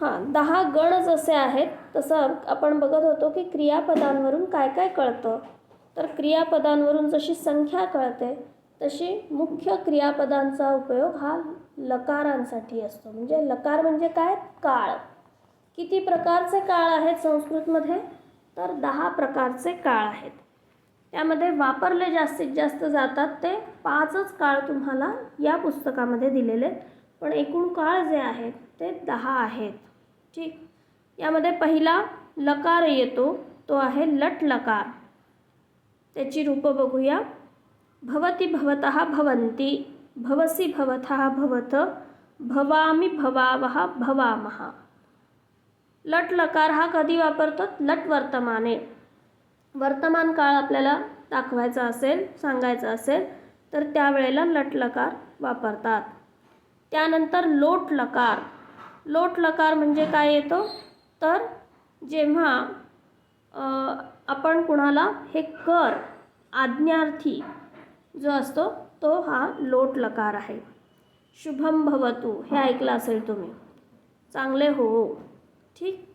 हां दहा गण जसे आहेत तसं आपण बघत होतो की क्रियापदांवरून काय काय कळतं. तर क्रियापदांवरून जशी संख्या कळते तशी मुख्य क्रियापदांचा उपयोग हा लकारांसाठी असतो. म्हणजे लकार म्हणजे काय? काळ. किती प्रकारचे काळ आहेत संस्कृतमध्ये? तर दहा प्रकारचे काळ आहेत. त्यामध्ये वापरले जास्तीत जास्त जातात ते पाचच काळ तुम्हाला या पुस्तकामध्ये दिलेले आहेत. पण एकूण काळ जे आहेत ते दहा आहेत. ठीक. यामध्ये पहिला लकार येतो तो आहे लट लकार. त्याची रूपं बघूया. भवती भवतः भवंती भवसी भवतः भवत भवामि भवावः भवामः. लट लकार हा कधी वापरतात? लट वर्तमाने. वर्तमान काळ आपल्याला दाखवायचा असेल सांगायचा असेल तर त्यावेळेला लट लकार वापरतात. त्यानंतर लोट लकार. लोट लकार म्हणजे काय येतो? तर जेव्हा आपण कुणाला हे कर आज्ञार्थी जो असतो तो हा लोट लकार आहे. शुभम भवतु हे ऐकलं असेल तुम्ही. चांगले हो. ठीक?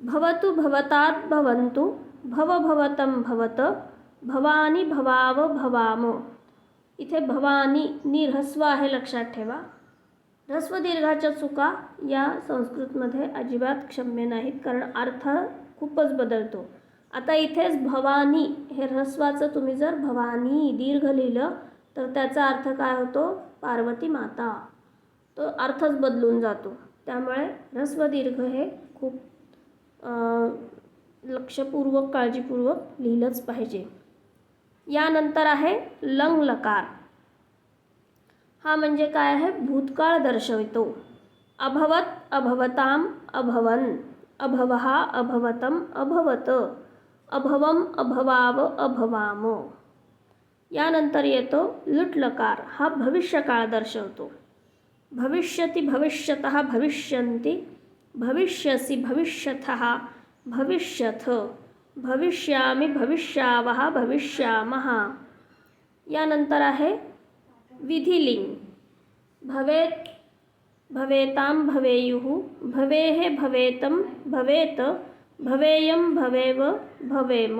भवतु भवतात भवन्तु भव भवतं भवत भवानी भवाव भवाम. इथे भवानी निरहस्व आहे लक्षात ठेवा. ह्रस्व दीर्घाच्या चुका या संस्कृतमध्ये अजिबात क्षम्य नाहीत कारण अर्थ खूपच बदलतो. आता इथेच भवानी हे ह्रस्वाचं तुम्ही जर भवानी दीर्घ लिहिलं तर त्याचा अर्थ काय होतो? पार्वती माता. तो अर्थच बदलून जातो. त्यामुळे ह्रस्व दीर्घ हे खूप लक्षपूर्वक काळजीपूर्वक लिहिलंच पाहिजे. यानंतर आहे लंग लकार हा म्हणजे काय आहे? भूतकाळ दर्शवितो. अभवत अभवताम अभवन. अभवहा अभवतम अभवत. अभवम अभवाव अभवाम. यानंतर येतो लुटलकार. हा भविष्यकाळ दर्शवतो. भविष्यति भविष्यतः भविष्यन्ति. भविष्यसि भविष्यथः भविष्यथ. भविष्यामि भविष्यावः भविष्यामः. यानंतर आहे विधिलिङ्ग्। भवेत् भवेतां भवेयुः भवेः भवेतं भवेत भवेयं भवेव भवेम।